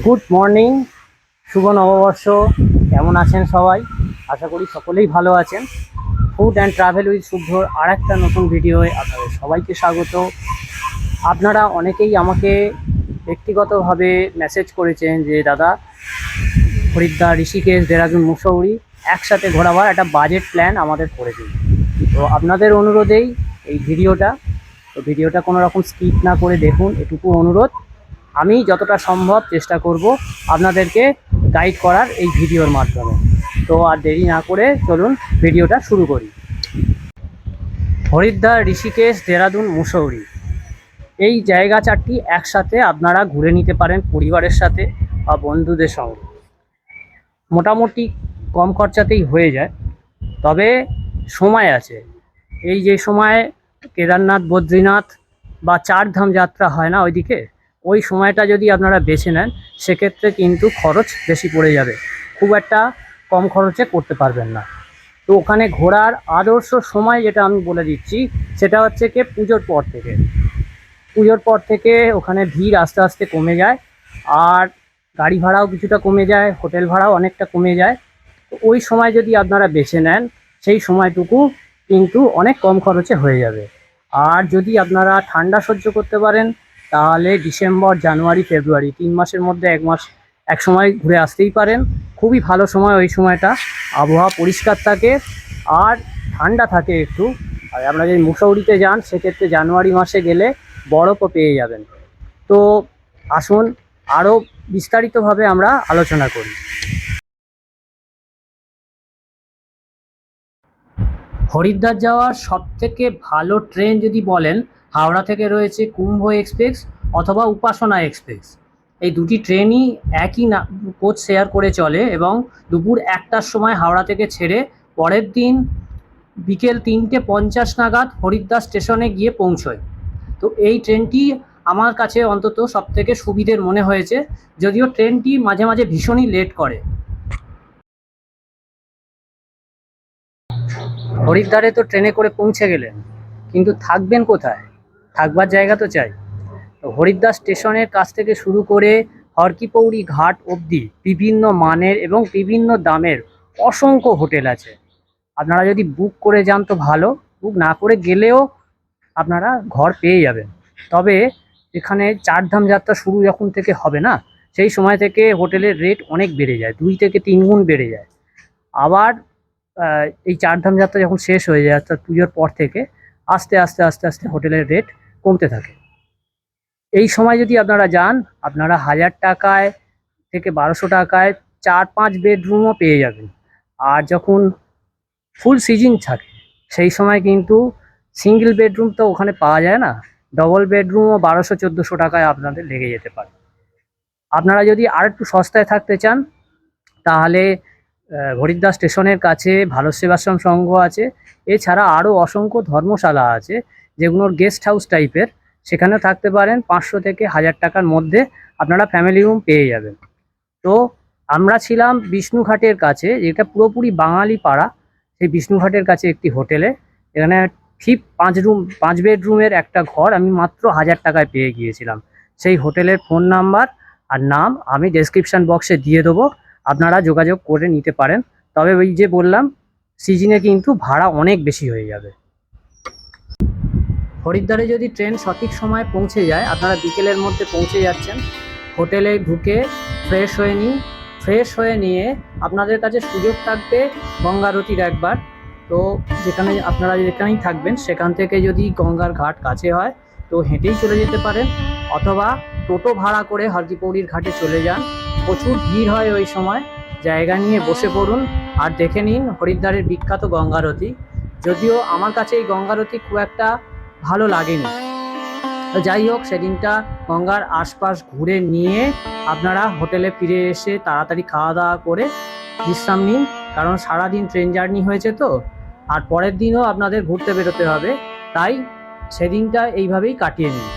Good morning শুভ নববর্ষ, কেমন আছেন সবাই? আশা করি সকলেই ভালো আছেন। ফুড অ্যান্ড ট্রাভেল উইথ শুভ্রর আর একটা নতুন ভিডিওয়ে আপনাদের সবাইকে স্বাগত। আপনারা অনেকেই আমাকে ব্যক্তিগতভাবে মেসেজ করেছেন যে, দাদা হরিদ্বার ঋষিকেশ, দেরাদুন, মুসৌরি একসাথে ঘোরাবার একটা বাজেট প্ল্যান আমাদের করে দিন। তো আপনাদের অনুরোধেই এই ভিডিওটা তো ভিডিওটা কোনো রকম স্কিপ না করে দেখুন, এটুকু অনুরোধ। আমি যতটা সম্ভব চেষ্টা করব আপনাদেরকে গাইড করার এই ভিডিওর মাধ্যমে। তো আর দেরি না করে চলুন ভিডিওটা শুরু করি। হরিদ্বার, ঋষিকেশ, দেরাদুন, মুসৌরি। এই জায়গা চারটি একসাথে আপনারা ঘুরে নিতে পারেন পরিবারের সাথে বা বন্ধুদের সঙ্গে। মোটামুটি কম খরচাতেই হয়ে যায়, তবে সময় আছে। এই যে সময় কেদারনাথ, বদ্রীনাথ বা চারধাম যাত্রা হয় না ওইদিকে? ওই সময়টা যদি আপনারা বেছে নেন, সেক্ষেত্রে কিন্তু খরচ বেশি পড়ে যাবে। খুব একটা কম খরচে করতে পারবেন না। তো ওখানে ঘোরার আদর্শ সময় যেটা আমি বলে দিচ্ছি, সেটা হচ্ছে কি পুজোর পর থেকে। পুজোর পর থেকে ওখানে ভিড় আস্তে আস্তে কমে যায়, আর গাড়ি ভাড়াও কিছুটা কমে যায়, হোটেল ভাড়াও অনেকটা কমে যায়। তো ওই সময় যদি আপনারা বেছে নেন, সেই সময়টুকু কিন্তু অনেক কম খরচে হয়ে যাবে। আর যদি আপনারা ঠান্ডা সহ্য করতে পারেন তাহলে ডিসেম্বর, জানুয়ারি, ফেব্রুয়ারি, তিন মাসের মধ্যে এক মাস এক সময় ঘুরে আসতেই পারেন। খুবই ভালো সময় ওই সময়টা। আবহাওয়া পরিষ্কার থাকে আর ঠান্ডা থাকে একটু। আর আপনারা যদি মুসৌরিতে যান, সেক্ষেত্রে জানুয়ারি মাসে গেলে বরফও পেয়ে যাবেন। তো আসুন, আরও বিস্তারিতভাবে আমরা আলোচনা করি। হরিদ্বার যাওয়ার সবথেকে ভালো ট্রেন যদি বলেন হাওড়া থেকে রয়েছে কুম্ভ এক্সপ্রেস অথবা উপাসনা এক্সপ্রেস। এই দুটি ট্রেনই একই না, কোচ শেয়ার করে চলে এবং দুপুর একটার সময় হাওড়া থেকে ছেড়ে পরের দিন বিকেল তিনটে পঞ্চাশ নাগাদ হরিদ্বার স্টেশনে গিয়ে পৌঁছয়। তো এই ট্রেনটি আমার কাছে অন্তত সব থেকে সুবিধের মনে হয়েছে, যদিও ট্রেনটি মাঝে মাঝে ভীষণই লেট করে। হরিদ্বারে তো ট্রেনে করে পৌঁছে গেলেন, কিন্তু থাকবেন কোথায়? থাকবার জায়গা তো চাই। হরিদ্বার স্টেশনের কাছ থেকে শুরু করে হরকিপৌরি ঘাট অবধি বিভিন্ন মানের এবং বিভিন্ন দামের অসংখ্য হোটেল আছে। আপনারা যদি বুক করে যান তো ভালো বুক না করে গেলেও আপনারা ঘর পেয়ে যাবেন। তবে এখানে চারধাম যাত্রা শুরু যখন থেকে হবে না, সেই সময় থেকে হোটেলের রেট অনেক বেড়ে যায়, দুই থেকে তিন গুণ বেড়ে যায়। আবার এই চারধাম যাত্রা যখন শেষ হয়ে যায়, অর্থাৎ পুজোর পর থেকে আস্তে আস্তে আস্তে আস্তে হোটেলের রেট কমতে থাকে। এই সময় যদি আপনারা যান, আপনারা হাজার টাকায় থেকে বারোশো টাকায় চার পাঁচ বেডরুমও পেয়ে যাবেন। আর যখন ফুল সিজন থাকে, সেই সময় কিন্তু সিঙ্গেল বেডরুম তো ওখানে পাওয়া যায় না ডবল বেডরুমও বারোশো, চোদ্দোশো টাকায় আপনাদের লেগে যেতে পারে। আপনারা যদি আর একটু সস্তায় থাকতে চান, তাহলে হরিদ্বার স্টেশনের কাছে ভারত সেবাশ্রম সংঘ আছে। এছাড়া আরও অসংখ্য ধর্মশালা আছে। যেগুলোর গেস্ট হাউস টাইপের সেখানে থাকতে পারেন পাঁচশো থেকে হাজার টাকার মধ্যে আপনারা ফ্যামিলি রুম পেয়ে যাবেন। তো আমরা ছিলাম বিষ্ণুঘাটের কাছে, যেটা পুরোপুরি বাঙালি পাড়া, সেই বিষ্ণুঘাটের কাছে একটি হোটেলে। এখানে ঠিক পাঁচ রুম পাঁচ বেডরুমের একটা ঘর আমি মাত্র হাজার টাকায় পেয়ে গিয়েছিলাম। সেই হোটেলের ফোন নাম্বার আর নাম আমি ডেসক্রিপশন বক্সে দিয়ে দেবো। আপনারা যোগাযোগ করে নিতে পারেন। তবে ওই যে বললাম সিজনে কিন্তু ভাড়া অনেক বেশি হয়ে যাবে। হরিদ্বারে যদি ট্রেন সঠিক সময় পৌঁছে যায়, আপনারা বিকেলের মধ্যে পৌঁছে যাচ্ছেন, হোটেলে ঢুকে ফ্রেশ হয়ে নিন ফ্রেশ হয়ে নিয়ে আপনাদের কাছে সুযোগ থাকবে গঙ্গারতির একবার। তো যেখানে আপনারা যেখানেই থাকবেন, সেখান থেকে যদি গঙ্গার ঘাট কাছে হয়, তো হেঁটেই চলে যেতে পারেন। অথবা টোটো ভাড়া করে হরদিপৌরির ঘাটে চলে যান। প্রচুর ভিড় হয় ওই সময়। জায়গা নিয়ে বসে পড়ুন আর দেখে নিন হরিদ্বারের বিখ্যাত গঙ্গারতি। যদিও আমার কাছে এই গঙ্গারতি খুব একটা ভালো লাগেনি। যাই হোক, সেদিনটা গঙ্গার আশপাশ ঘুরে নিয়ে আপনারা হোটেলে ফিরে এসে তাড়াতাড়ি খাওয়া দাওয়া করে বিশ্রাম নিন। কারণ সারাদিন ট্রেন জার্নি হয়েছে তো, আর পরের দিনও আপনাদের ঘুরতে বেরোতে হবে। তাই সেদিনটা এইভাবেই কাটিয়ে নিন।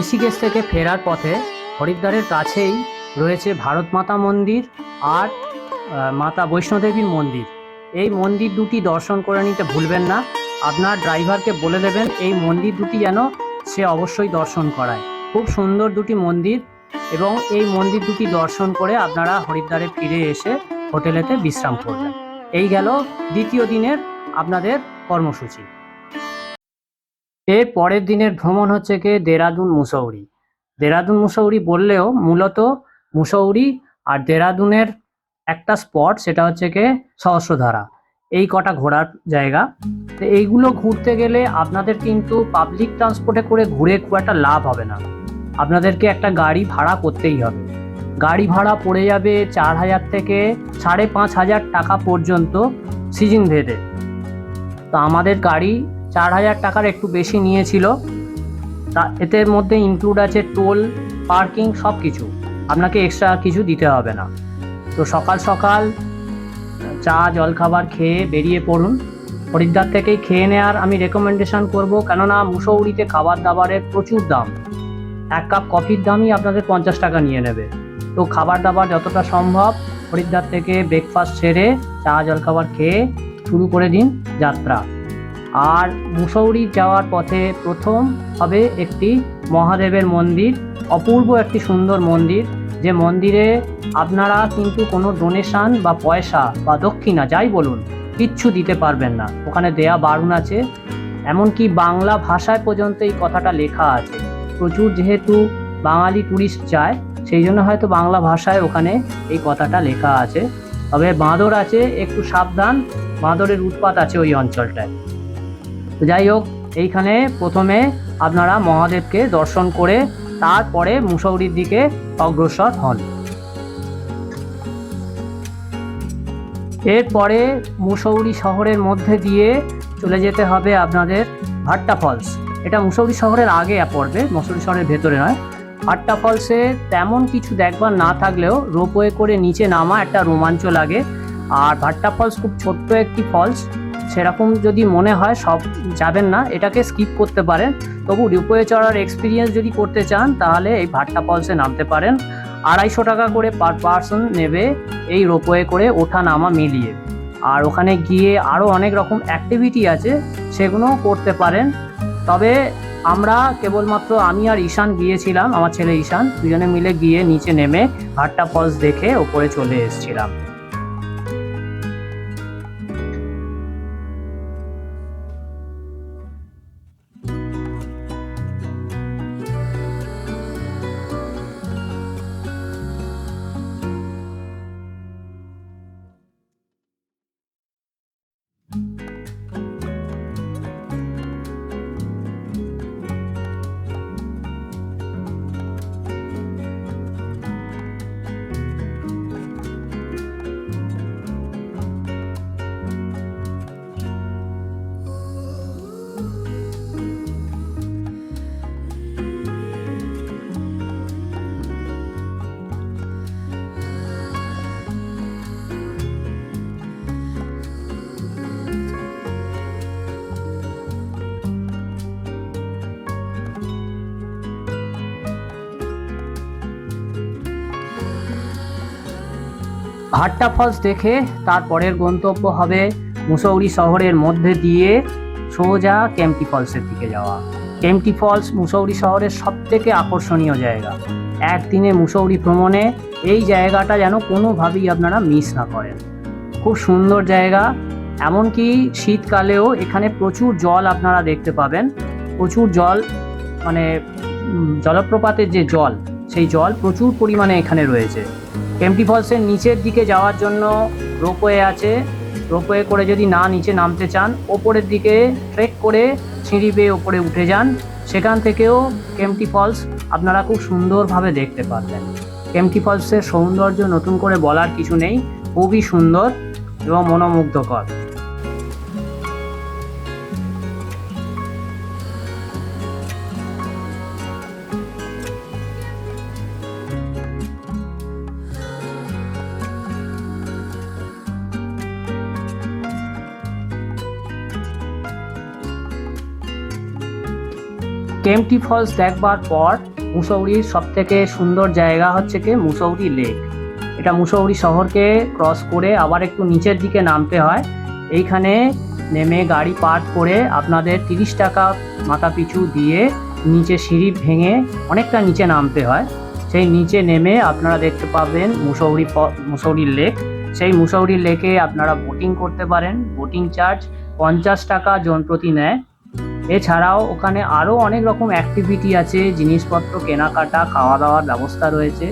ঋষিকেশ থেকে ফেরার পথে হরিদ্বারের কাছেই রয়েছে ভারত মাতা মন্দির আর মাতা বৈষ্ণোদেবীর মন্দির। এই মন্দির দুটি দর্শন করে নিতে ভুলবেন না। আপনার ড্রাইভারকে বলে দেবেন, এই মন্দির দুটি যেন সে অবশ্যই দর্শন করায়। খুব সুন্দর দুটি মন্দির এবং এই মন্দির দুটি দর্শন করে আপনারা হরিদ্বারে ফিরে এসে হোটেলেতে বিশ্রাম করবেন। এই গেল দ্বিতীয় দিনের আপনাদের কর্মসূচি। এর পরের দিনের ভ্রমণ হচ্ছে কি? দেরাদুন মুসৌরি। দেরাদুন মুসৌরি বললেও মূলত মুসৌরি আর দেরাদুনের একটা স্পট সেটা হচ্ছে কি? সহস্রধারা। এই কটা ঘোরার জায়গা। তো এইগুলো ঘুরতে গেলে আপনাদের কিন্তু পাবলিক ট্রান্সপোর্টে করে ঘুরে খুব একটা লাভ হবে না। আপনাদেরকে একটা গাড়ি ভাড়া করতেই হবে। গাড়ি ভাড়া পড়ে যাবে চার হাজার থেকে সাড়ে পাঁচ হাজার টাকা পর্যন্ত সিজন ভেদে তো আমাদের গাড়ি চার হাজার টাকার একটু বেশি নিয়েছিল। তা এদের মধ্যে ইনক্লুড আছে টোল পার্কিং সব কিছু আপনাকে এক্সট্রা কিছু দিতে হবে না। তো সকাল সকাল চা, জলখাবার খেয়ে বেরিয়ে পড়ুন। হরিদ্বার থেকেই খেয়ে নেওয়ার আমি রেকমেন্ডেশন করব, কেননা মুসৌরিতে খাবার দাবারের প্রচুর দাম। এক কাপ কফির দামই আপনাদের পঞ্চাশ টাকা নিয়ে নেবে। তো খাবার দাবার যতটা সম্ভব হরিদ্বার থেকে ব্রেকফাস্ট সেরে চা, জলখাবার খেয়ে শুরু করে দিন যাত্রা। আর মুসৌরি যাওয়ার পথে প্রথম হবে একটি মহাদেবের মন্দির, অপূর্ব একটি সুন্দর মন্দির, যে মন্দিরে আপনারা কিন্তু কোনো ডোনেশন বা পয়সা বা দক্ষিণা, যাই বলুন, কিচ্ছু দিতে পারবেন না। ওখানে দেয়া বারণ আছে। এমনকি বাংলা ভাষায় পর্যন্ত এই কথাটা লেখা আছে। প্রচুর যেহেতু বাঙালি ট্যুরিস্ট যায়, সেই জন্য হয়তো বাংলা ভাষায় ওখানে এই কথাটা লেখা আছে। তবে বাঁদর আছে, একটু সাবধান, বাঁদরের উৎপাত আছে ওই অঞ্চলটায়। তো যাই হোক, এইখানে প্রথমে আপনারা মহাদেবকে দর্শন করে তারপরে মুসৌরির দিকে অগ্রসর হন। এরপরে মুসৌরি শহরের মধ্যে দিয়ে চলে যেতে হবে আপনাদের ভাট্টা ফলস। এটা মুসৌরি শহরের আগে পড়বে, মুসৌরি শহরের ভেতরে নয়। ভাট্টা ফলসে তেমন কিছু দেখবার না থাকলেও রোপওয়ে করে নিচে নামা একটা রোমাঞ্চ লাগে। আর ভাট্টা ফলস খুব ছোট্ট একটি ফলস সেরকম যদি মনে হয় সব যাবেন না, এটাকে স্কিপ করতে পারেন। তবু রোপওয়ে চড়ার এক্সপিরিয়েন্স যদি করতে চান, তাহলে এই ভাট্টা ফলসে নামতে পারেন। আড়াইশো টাকা করে পার পার্সন নেবে এই রোপওয়ে করে ওঠা নামা মিলিয়ে। আর ওখানে গিয়ে আরও অনেক রকম অ্যাক্টিভিটি আছে, সেগুলোও করতে পারেন। তবে আমরা কেবলমাত্র আমি আর ঈশান গিয়েছিলাম, আমার ছেলে ঈশান, দুজনে মিলে গিয়ে নিচে নেমে ভাট্টা ফলস দেখে ওপরে চলে এসেছিলাম। ভাট্টা ফলস দেখে তারপরের গন্তব্য হবে মুসৌরি শহরের মধ্যে দিয়ে সোজা কেমটি ফলসের দিকে যাওয়া। কেমটি ফলস মুসৌরি শহরের সব থেকে আকর্ষণীয় জায়গা। একদিনে মুসৌরি ভ্রমণে এই জায়গাটা যেন কোনোভাবেই আপনারা মিস না করেন। খুব সুন্দর জায়গা, এমনকি শীতকালেও এখানে প্রচুর জল আপনারা দেখতে পাবেন। প্রচুর জল মানে জলপ্রপাতের যে জল সেই জল প্রচুর পরিমাণে এখানে রয়েছে। কেমটি ফলসের নিচের দিকে যাওয়ার জন্য রোপওয়ে আছে। রোপওয়ে করে যদি না নিচে নামতে চান, ওপরের দিকে ট্রেক করে সিঁড়ি বেয়ে ওপরে উঠে যান। সেখান থেকেও কেমটি ফলস আপনারা খুব সুন্দরভাবে দেখতে পারবেন। কেমটি ফলসের সৌন্দর্য নতুন করে বলার কিছু নেই। খুবই সুন্দর এবং মনোমুগ্ধকর। কেমটি ফলস দেখবার পর মুসৌরির সব থেকে সুন্দর জায়গা হচ্ছে কি মুসৌরি লেক। এটা মুসৌরি শহরকে ক্রস করে আবার একটু নিচের দিকে নামতে হয়। এইখানে নেমে গাড়ি পার্ক করে আপনাদের তিরিশ টাকা মাথা পিছু দিয়ে নিচে সিঁড়ি ভেঙে অনেকটা নিচে নামতে হয়। সেই নিচে নেমে আপনারা দেখতে পাবেন মুসৌরি মুসৌরি লেক। সেই মুসৌরি লেকে আপনারা বোটিং করতে পারেন। বোটিং চার্জ পঞ্চাশ টাকা জন প্রতি নেয়। এছাড়াও ওখানে আরও অনেক রকম অ্যাক্টিভিটি আছে, জিনিসপত্র, কেনাকাটা খাওয়া দাওয়ার ব্যবস্থা রয়েছে।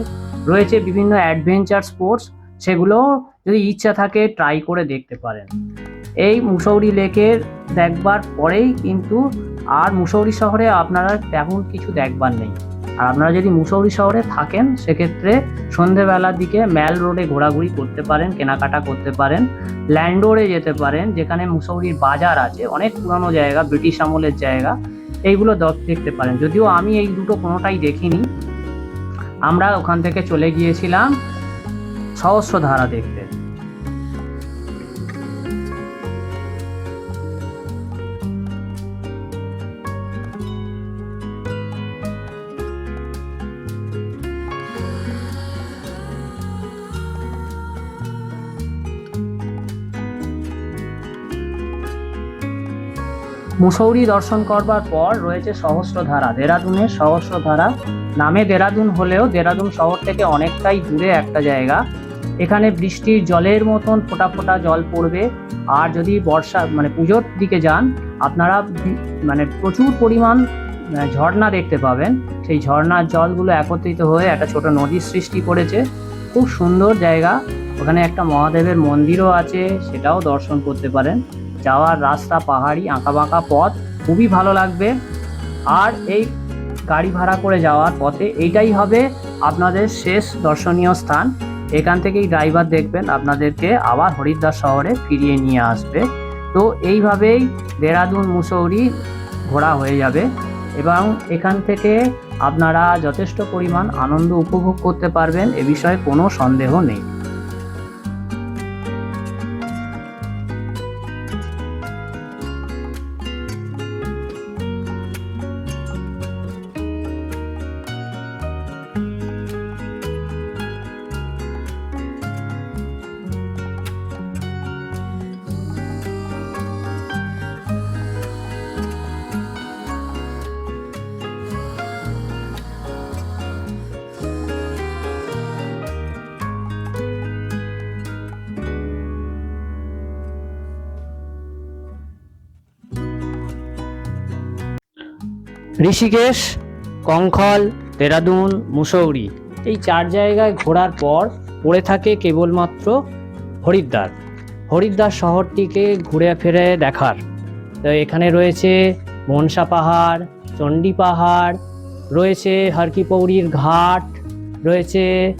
রয়েছে বিভিন্ন অ্যাডভেঞ্চার স্পোর্টস সেগুলো যদি ইচ্ছা থাকে ট্রাই করে দেখতে পারেন। এই মুসৌরি লেকের দেখবার পরেই কিন্তু আর মুসৌরি শহরে আপনারা তেমন কিছু দেখবার নেই। আর আপনারা যদি মুসৌরি শহরে থাকেন, সেক্ষেত্রে সন্ধেবেলার দিকে ম্যাল রোডে ঘোরাঘুরি করতে পারেন, কেনাকাটা করতে পারেন ল্যান্ডোরে যেতে পারেন, যেখানে মুসৌরির বাজার আছে, অনেক পুরানো জায়গা, ব্রিটিশ আমলের জায়গা, এইগুলো দেখতে পারেন। যদিও আমি এই দুটো কোনোটাই দেখিনি, আমরা ওখান থেকে চলে গিয়েছিলাম সহস্রধারা দেখতে। মুসৌরি দর্শন করবার পর রয়েছে সহস্রধারা। দেরাদুনের সহস্রধারা নামে দেরাদুন হলেও দেরাদুন শহর থেকে অনেকটাই দূরে একটা জায়গা। এখানে বৃষ্টির জলের মতন ফোটা ফোটা জল পড়বে। আর যদি বর্ষা মানে পুজোর দিকে যান, আপনারা মানে প্রচুর পরিমাণ ঝর্ণা দেখতে পাবেন। সেই ঝর্ণার জলগুলো একত্রিত হয়ে একটা ছোট নদীর সৃষ্টি করেছে। খুব সুন্দর জায়গা। ওখানে একটা মহাদেবের মন্দিরও আছে, সেটাও দর্শন করতে পারেন। যাওয়ার রাস্তা, পাহাড়ি আঁকাবাঁকা পথ খুবই ভালো লাগবে। আর এই গাড়ি ভাড়া করে যাওয়ার পথে এইটাই হবে আপনাদের শেষ দর্শনীয় স্থান। এখান থেকেই ড্রাইভার দেখবেন, আপনাদেরকে আবার হরিদ্বার শহরে ফিরিয়ে নিয়ে আসবে। তো এইভাবেই দেরাদুন, মুসৌরি ঘোরা হয়ে যাবে। এবং এখান থেকে আপনারা যথেষ্ট পরিমাণ আনন্দ উপভোগ করতে পারবেন, এ বিষয়ে কোনো সন্দেহ নেই। ঋষিকেশ, কঙ্খল, দেরাদুন, মুসৌরি। এই চার জায়গায় ঘোরার পর পড়ে থাকে কেবলমাত্র হরিদ্বার। হরিদ্বার শহরটিকে ঘুরে ফিরে দেখার। তো এখানে রয়েছে মনসা পাহাড়, চণ্ডী পাহাড়, রয়েছে হরকিপৌরির ঘাট, রয়েছে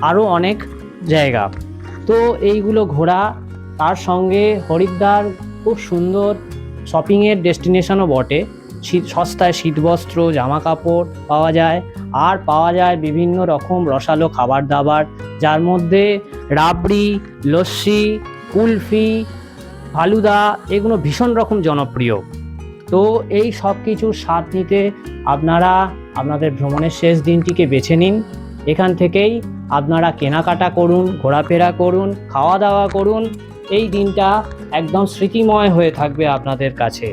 আরও অনেক জায়গা। তো এইগুলো ঘোরা, তার সঙ্গে হরিদ্বার খুব সুন্দর শপিংয়ের ডেস্টিনেশনও বটে। শীত, সস্তায় শীতবস্ত্র জামা কাপড় পাওয়া যায়। আর পাওয়া যায় বিভিন্ন রকম রসালো খাবার দাবার যার মধ্যে রাবড়ি, লস্যি, কুলফি, ফালুদা এগুলো ভীষণ রকম জনপ্রিয়। তো এই সব কিছুর স্বাদ নিতে আপনারা আপনাদের ভ্রমণের শেষ দিনটিকে বেছে নিন। এখান থেকেই আপনারা কেনাকাটা করুন, ঘোরাফেরা করুন খাওয়া দাওয়া করুন। এই দিনটা একদম স্মৃতিময় হয়ে থাকবে আপনাদের কাছে।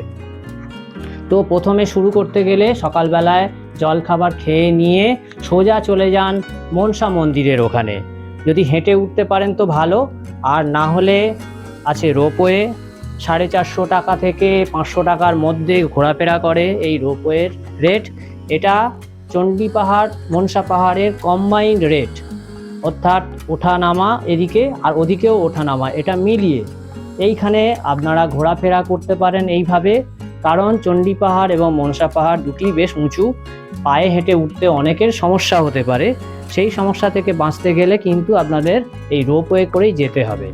তো প্রথমে শুরু করতে গেলে সকালবেলায় জল খাবার খেয়ে নিয়ে সোজা চলে যান মনসা মন্দিরের ওখানে। যদি হেঁটে উঠতে পারেন তো ভালো, আর না হলে আছে রোপওয়ে, সাড়ে চারশো টাকা থেকে পাঁচশো টাকার মধ্যে ঘোরাফেরা করে এই রোপওয়ের রেট। এটা চণ্ডী পাহাড়, মনসা পাহাড়ের কম্বাইন্ড রেট। অর্থাৎ ওঠা নামা এদিকে আর ওদিকেও ওঠা নামা এটা মিলিয়ে। এইখানে আপনারা ঘোরাফেরা করতে পারেন এইভাবে। কারণ চণ্ডী পাহাড় এবং মনসা পাহাড় দুটি বেশ উঁচু। পায়ে হেঁটে উঠতে অনেকের সমস্যা হতে পারে। সেই সমস্যা থেকে বাঁচতে গেলে কিন্তু আপনাদের এই রোপওয়ে করেই যেতে হবে।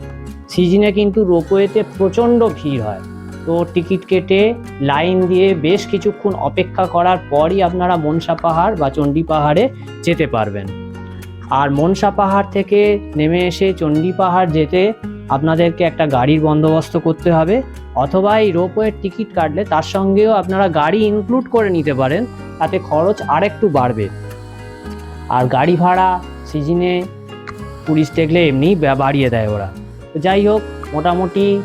সিজনে কিন্তু রোপওয়েতে প্রচণ্ড ভিড় হয়। তো টিকিট কেটে, লাইন দিয়ে বেশ কিছুক্ষণ অপেক্ষা করার পরই আপনারা মনসা পাহাড় বা চণ্ডী পাহাড়ে যেতে পারবেন। আর মনসা পাহাড় থেকে নেমে এসে চণ্ডী পাহাড় যেতে আপনাদেরকে একটা গাড়ির বন্দোবস্ত করতে হবে। অথবা এই রোপওয়ের টিকিট কাটলে তার সঙ্গেও আপনারা গাড়ি ইনক্লুড করে নিতে পারেন, তাতে খরচ আরেকটু বাড়বে। আর গাড়ি ভাড়া সিজনে টুরিস্ট দেখলে এমনি বাড়িয়ে দেয় ওরা। তো যাই হোক, মোটামুটি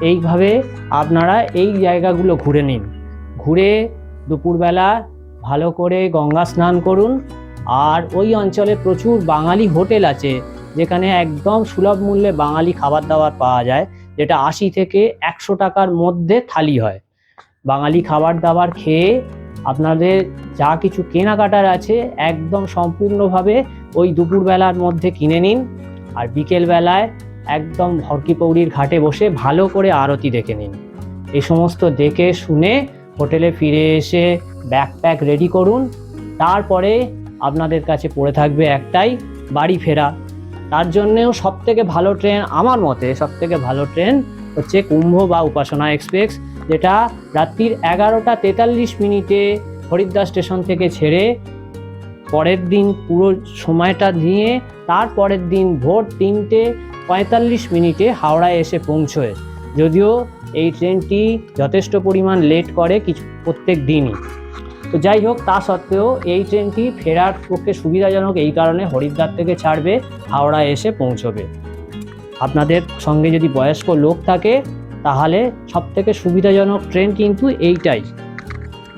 এইভাবে আপনারা এই জায়গাগুলো ঘুরে নিন। ঘুরে দুপুরবেলা ভালো করে গঙ্গা স্নান করুন। আর ওই অঞ্চলে প্রচুর বাঙালি হোটেল আছে, যেখানে একদম সুলভ মূল্যে বাঙালি খাবার দাবার পাওয়া যায়। যেটা আশি থেকে একশো টাকার মধ্যে থালি হয়। বাঙালি খাবার দাবার খেয়ে আপনাদের যা কিছু কেনাকাটার আছে একদম সম্পূর্ণভাবে ওই দুপুরবেলার মধ্যে কিনে নিন আর বিকেলবেলায় একদম হরকিপৌরির ঘাটে বসে ভালো করে আরতি দেখে নিন। এই সমস্ত দেখে শুনে হোটেলে ফিরে এসে ব্যাকপ্যাক রেডি করুন। তারপরে আপনাদের কাছে পড়ে থাকবে একটাই, বাড়ি ফেরা। তার জন্যেও সব থেকে ভালো ট্রেন আমার মতে সব থেকে ভালো ট্রেন হচ্ছে কুম্ভ বা উপাসনা এক্সপ্রেস, যেটা রাত্রির এগারোটা তেতাল্লিশ মিনিটে হরিদ্বার স্টেশন থেকে ছেড়ে পরের দিন পুরো সময়টা নিয়ে তার পরের দিন ভোর তিনটে পঁয়তাল্লিশ মিনিটে হাওড়ায় এসে পৌঁছয়। যদিও এই ট্রেনটি যথেষ্ট পরিমাণ লেট করে কিছু প্রত্যেক দিনই। তো যাই হোক, তা সত্ত্বেও এই ট্রেনটি ফেরার পক্ষে সুবিধাজনক এই কারণে হরিদ্বার থেকে ছাড়বে, হাওড়া এসে পৌঁছবে। আপনাদের সঙ্গে যদি বয়স্ক লোক থাকে, তাহলে সব থেকে সুবিধাজনক ট্রেন কিন্তু এইটাই।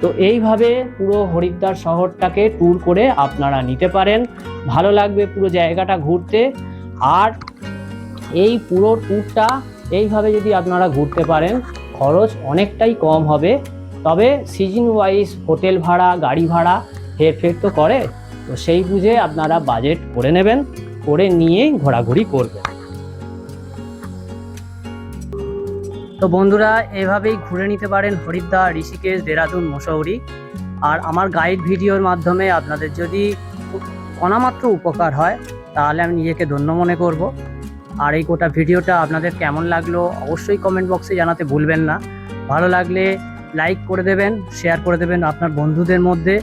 তো এইভাবে পুরো হরিদ্বার শহরটাকে ট্যুর করে আপনারা নিতে পারেন। ভালো লাগবে পুরো জায়গাটা ঘুরতে। আর এই পুরো ট্যুরটা এইভাবে যদি আপনারা ঘুরতে পারেন, খরচ অনেকটাই কম হবে। তবে সিজন ওয়াইজ হোটেল ভাড়া, গাড়ি ভাড়া, হেরফের তো করে। তো সেই বুঝে আপনারা বাজেট করে নেবেন, করে নিয়েই ঘোরাঘুরি করবেন। তো বন্ধুরা, এভাবেই ঘুরে নিতে পারেন হরিদ্বার, ঋষিকেশ, দেরাদুন, মশৌরি। আর আমার গাইড ভিডিওর মাধ্যমে আপনাদের যদি অনামাত্র উপকার হয়, তাহলে আমি নিজেকে ধন্য মনে করব। আর এই গোটা ভিডিওটা আপনাদের কেমন লাগল, অবশ্যই কমেন্ট বক্সে জানাতে ভুলবেন না। ভালো লাগলে লাইক করে দেবেন শেয়ার করে দেবেন আপনার বন্ধুদের মধ্যে।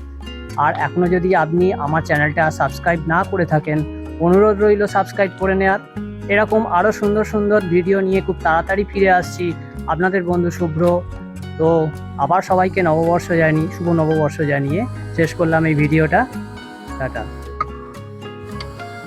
আর এখনও যদি আপনি আমার চ্যানেলটা সাবস্ক্রাইব না করে থাকেন, অনুরোধ রইল সাবস্ক্রাইব করে নেওয়ার এরকম আরও সুন্দর সুন্দর ভিডিও নিয়ে খুব তাড়াতাড়ি ফিরে আসছি। আপনাদের বন্ধু শুভ্র। তো আবার সবাইকে নববর্ষ জানি শুভ নববর্ষ জানিয়ে শেষ করলাম এই ভিডিওটা টাটা।